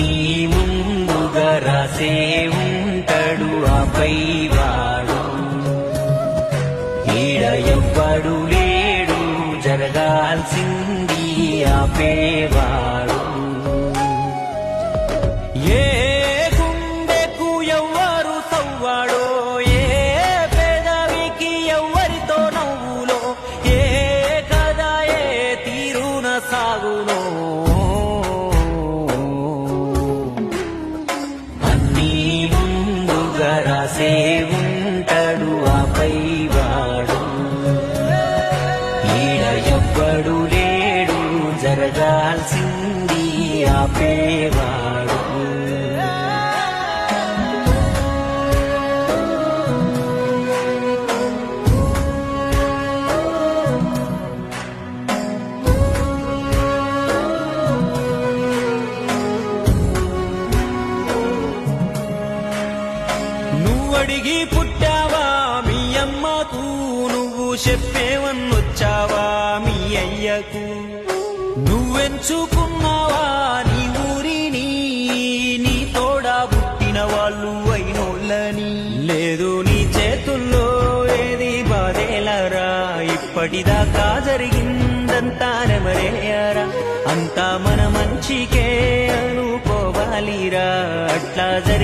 నీ ముందుగా రాసే ఉంటాడు ఆపై వాడు ఈడ ఎవ్వడు లేడు జరగాల్సింది ఆపేవాడు ఏ గుండెకు ఎవ్వరు తవ్వాడో ఏ పెదవికి ఎవ్వరితో నవ్వులో ఏ కథ ఏ తీరున ముందుగా రాసే ఉంటాడు ఆ పైవాడు. ఈడ ఎవ్వడు లేడు జరగాల్సింది ఆ పేవాడు. నువ్వడిగి పుట్టావా? మీ అమ్మకు నువ్వు చెప్పేవన్నొచ్చావా? మీ అయ్యకు నువ్వెంచుకున్నావా? నీ ఊరిని నీ తోడా పుట్టిన వాళ్ళు అయినోళ్ళని. లేదు నీ చేతుల్లో ఏది బాధేలరా? ఇప్పటిదాకా జరిగిందంతా నెమరేయరా అంతా మన మంచికే అనుకోవాలిరా? అట్లా జరిగి